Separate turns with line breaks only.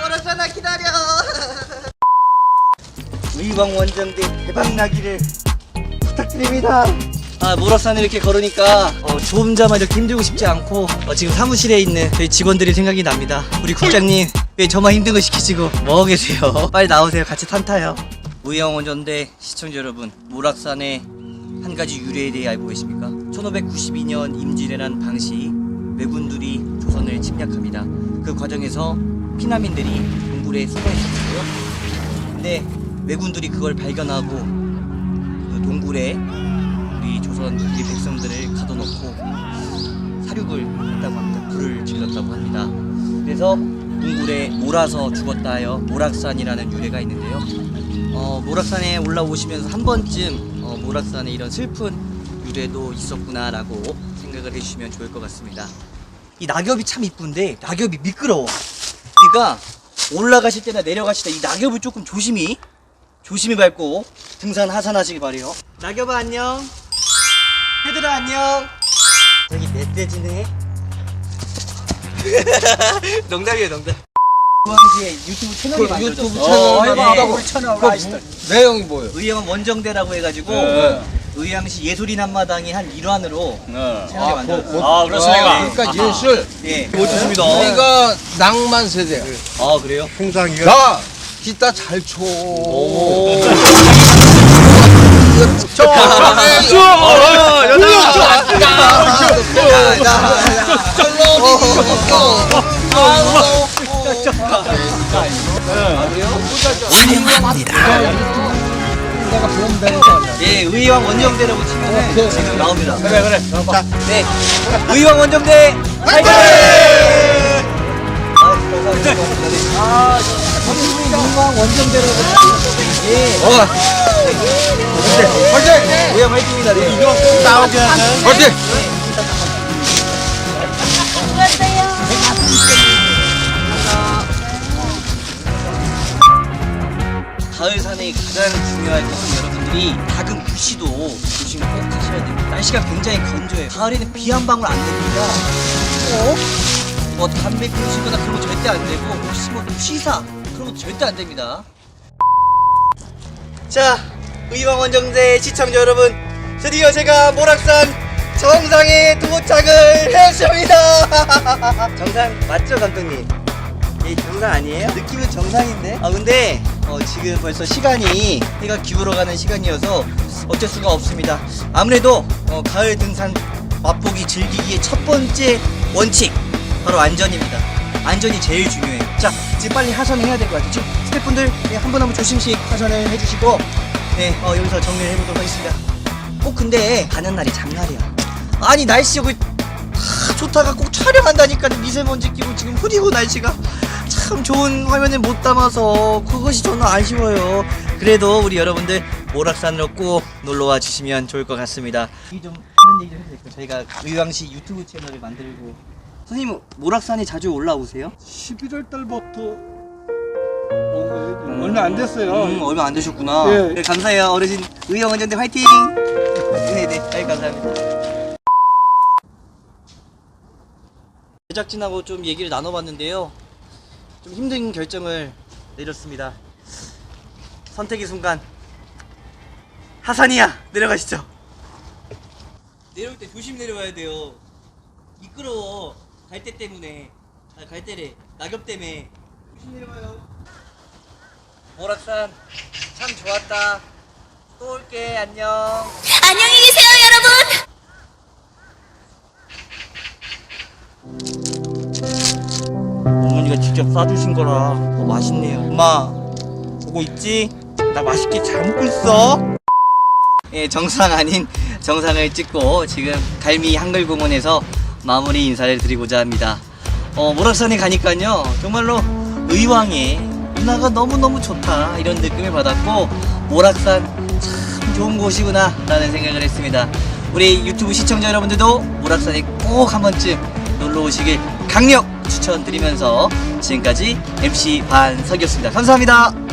모락사나 기다려.
의왕 원정대 대박 나기를 부탁드립니다. 아 모락산을 이렇게 걸으니까 어, 저 혼자만 이렇게 힘들고 싶지 않고 어, 지금 사무실에 있는 저희 직원들이 생각이 납니다. 우리 국장님 왜 저만 힘든 거 시키시고 뭐 계세요? 빨리 나오세요. 같이 탄타요. 의왕 원정대 시청자 여러분 모락산의 한 가지 유래에 대해 알고 계십니까? 1592년 임진왜란 당시 왜군들이 조선을 침략합니다. 그 과정에서 피난민들이 동굴에 숨어 있었고요. 근데 왜군들이 그걸 발견하고 그 동굴에 우리 조선 우리 백성들을 가둬놓고 사륙을 했다고 합니다. 불을 질렀다고 합니다. 그래서 동굴에 몰아서 죽었다 하여 모락산이라는 유래가 있는데요. 어, 모락산에 올라오시면서 한 번쯤 어, 모락산에 이런 슬픈 유래도 있었구나라고 생각을 해주시면 좋을 것 같습니다. 이 낙엽이 참 이쁜데 낙엽이 미끄러워. 그러니까 올라가실 때나 내려가실 때 이 낙엽을 조금 조심히 조심히 밟고 등산 하산하시기 바래요. 낙엽아 안녕. 헤드라 안녕. 저기 멧돼지네. 농담이에요 농담. 우왕지의 유튜브 채널이 만들어졌어.
유튜브
어,
채널
해봐. 우리 채널
그
라이스터.
내용이 뭐예요?
의왕 원정대라고 해가지고
네.
의왕시 예술인 한마당이 한 일환으로 채널이
아,
만들어졌어요.
뭐,
아,
아, 그러니까 예술.
예, 멋졌습니다.
우리가 낭만 세대야.
아 그래요?
나 기타 잘 쳐.
오.
저
예, 의왕 원정대라고 치면은 지금 나옵니다. 그래, 그래. 자, 네. 의왕 원정대 화이팅! 아, 감사합니다. 아, 의왕 원정대라고 예.
어. 화이팅!
의왕 화이팅입니다. 네. 이거
나오지 않는. 화이팅!
가을 산에 가장 중요할 것은 여러분들이 작은 불씨도 조심 꼭 하셔야 됩니다. 날씨가 굉장히 건조해요. 가을에는 비 한 방울 안 됩니다. 어? 뭐 담배 피우시거나 그런 거 절대 안 되고 혹시 뭐 취사 그런 거 절대 안 됩니다. 자, 의왕 원정대 시청자 여러분, 드디어 제가 모락산 정상에 도착을 했습니다. 정상 맞죠, 감독님? 이 정상 아니에요? 느낌은 정상인데? 아 근데 어, 지금 벌써 시간이 해가 기울어가는 시간이어서 어쩔 수가 없습니다. 아무래도 어, 가을 등산 맛보기 즐기기의 첫 번째 원칙 바로 안전입니다. 안전이 제일 중요해요. 자 지금 빨리 하산을 해야 될 것 같아요. 지금 스태프분들 네, 한분 한 분 조심씩 하산을 해주시고 네 어, 여기서 정리를 해보도록 하겠습니다. 꼭 근데 가는 날이 장날이야. 아니 날씨 여기 아, 좋다가 꼭 촬영한다니까 미세먼지 끼고 지금 흐리고 날씨가 참 좋은 화면을 못 담아서 그것이 저는 아쉬워요. 그래도 우리 여러분들 모락산으로 꼭 놀러와 주시면 좋을 것 같습니다. 하는 얘기 좀 해도 될까요? 저희가 의왕시 유튜브 채널을 만들고 선생님 모락산에 자주 올라오세요?
11월 달부터 온 거예요. 얼마 안 됐어요.
음, 얼마 안 되셨구나.
예.
네, 감사해요. 어르신 의왕 원전대 화이팅! 네네, 아이 감사합니다. 제작진하고 좀 얘기를 나눠봤는데요. 좀 힘든 결정을 내렸습니다. 선택의 순간 하산이야 내려가시죠. 내려올 때 조심 내려와야 돼요. 미끄러워 갈대 때문에 아 갈대래 낙엽 때문에 조심 내려와요. 모락산 참 좋았다. 또 올게 안녕.
안녕히 계세요, 여러분!
직접 싸주신 거라 더 맛있네요. 엄마 보고 있지? 나 맛있게 잘 먹고 있어. 예, 정상 아닌 정상을 찍고 지금 갈미 한글 공원에서 마무리 인사를 드리고자 합니다. 어, 모락산에 가니까요 정말로 의왕의 문화가 너무너무 좋다 이런 느낌을 받았고 모락산 참 좋은 곳이구나 라는 생각을 했습니다. 우리 유튜브 시청자 여러분들도 모락산에 꼭 한 번쯤 놀러 오시길 강력 추천드리면서 지금까지 MC 반석이었습니다. 감사합니다.